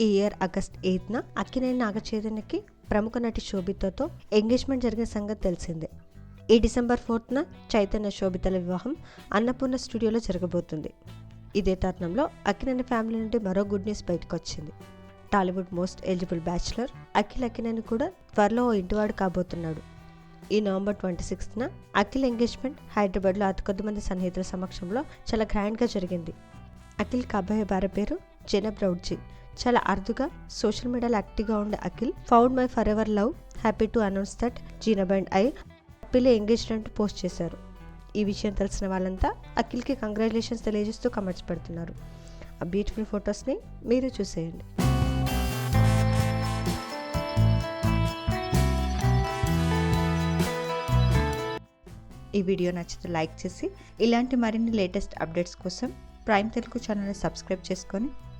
ఈ year August ఎయిత్న అక్కినేని నాగచైతన్యకి ప్రముఖ నటి శోభితతో ఎంగేజ్మెంట్ జరిగిన సంగతి తెలిసిందే. ఈ డిసెంబర్ ఫోర్త్న చైతన్య శోభితల వివాహం అన్నపూర్ణ స్టూడియోలో జరగబోతుంది. ఇదే తరుణంలో అక్కినేని ఫ్యామిలీ నుండి మరో గుడ్ న్యూస్ బయటకు వచ్చింది Tollywood most eligible bachelor Akhil Akkineni కూడా త్వరలో ఓ ఇంటివాడు కాబోతున్నాడు. ఈ నవంబర్ ట్వంటీ సిక్స్త్న అఖిల్ ఎంగేజ్మెంట్ హైదరాబాద్లో అతి కొద్ది మంది సన్నిహితుల సమక్షంలో చాలా గ్రాండ్గా జరిగింది. అఖిల్ కాబోయే భార్య పేరు జెనబ్ రౌడ్జీ. చాలా అరుదుగా సోషల్ మీడియాలో యాక్టివ్గా ఉండే Akhil found my forever love happy to announce that Zainab and I పిల్ల ఎంగేజ్మెంట్ పోస్ట్ చేశారు. ఈ విషయం తెలిసిన వాళ్ళంతా అఖిల్కి కంగ్రాచులేషన్స్ తెలియజేస్తూ కమెంట్స్ పెడుతున్నారు. ఆ బ్యూటిఫుల్ ఫొటోస్ని మీరు చూసేయండి. ఈ వీడియో నచ్చితే లైక్ చేసి ఇలాంటి మరిన్ని లేటెస్ట్ అప్డేట్స్ కోసం ప్రైమ్ తెలుగు ఛానల్ని సబ్స్క్రైబ్ చేసుకొని